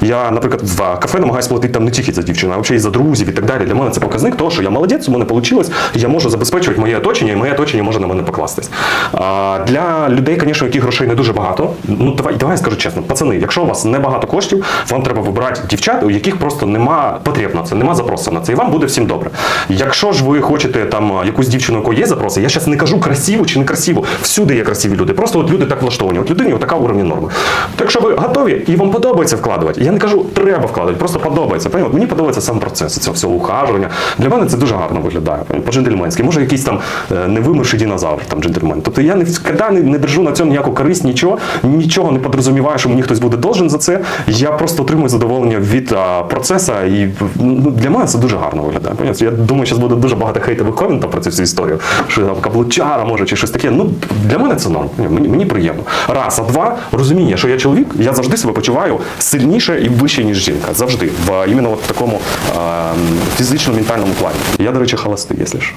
Я, наприклад, в кафе намагаюся платити там не тільки за дівчину, а взагалі і за друзів і так далі. Для мене це показник того, що я молодець, у мене вийшло, я можу забезпечувати моє оточення, і моє оточення може на мене покластись. Для людей, звісно, яких грошей не дуже багато. Ну давай, давай я скажу чесно, пацани, якщо у вас не багато коштів, вам треба вибирати дівчат, у яких просто нема потреб на це, нема запросу на це, і вам буде всім добре. Якщо ж ви хочете там якусь дівчину, у якої є запроси, я зараз не кажу красиву чи не красиву. Всюди є красиві люди. Просто от люди так влаштовані. От людині така уровні норми. То якщо ви готові і вам подобається вкладувати, я не кажу, треба вкладати, просто подобається. Понятно? Мені подобається сам процес цього всього ухажування. Для мене це дуже гарно виглядає. По-джентльменськи. Може, якийсь там е, невимерший динозавр, там джентльмен. Тобто я не не, не держу на цьому ніяку користь, нічого, нічого не подрозуміваю, що мені хтось буде должен за це. Я просто отримую задоволення від а, процесу, і ну, для мене це дуже гарно виглядає. Понятно? Я думаю, зараз буде дуже багато хейтових коментів про цю всю історію, що там каблучара може чи щось таке. Ну для мене це норм. Мені, мені приємно. Раз, а два розуміння, що я чоловік, я завжди себе почуваю сильніше і вище, ніж жінка. Завжди в іменно от такому фізично-ментальному плані. Я, до речі, холостий, якщо що.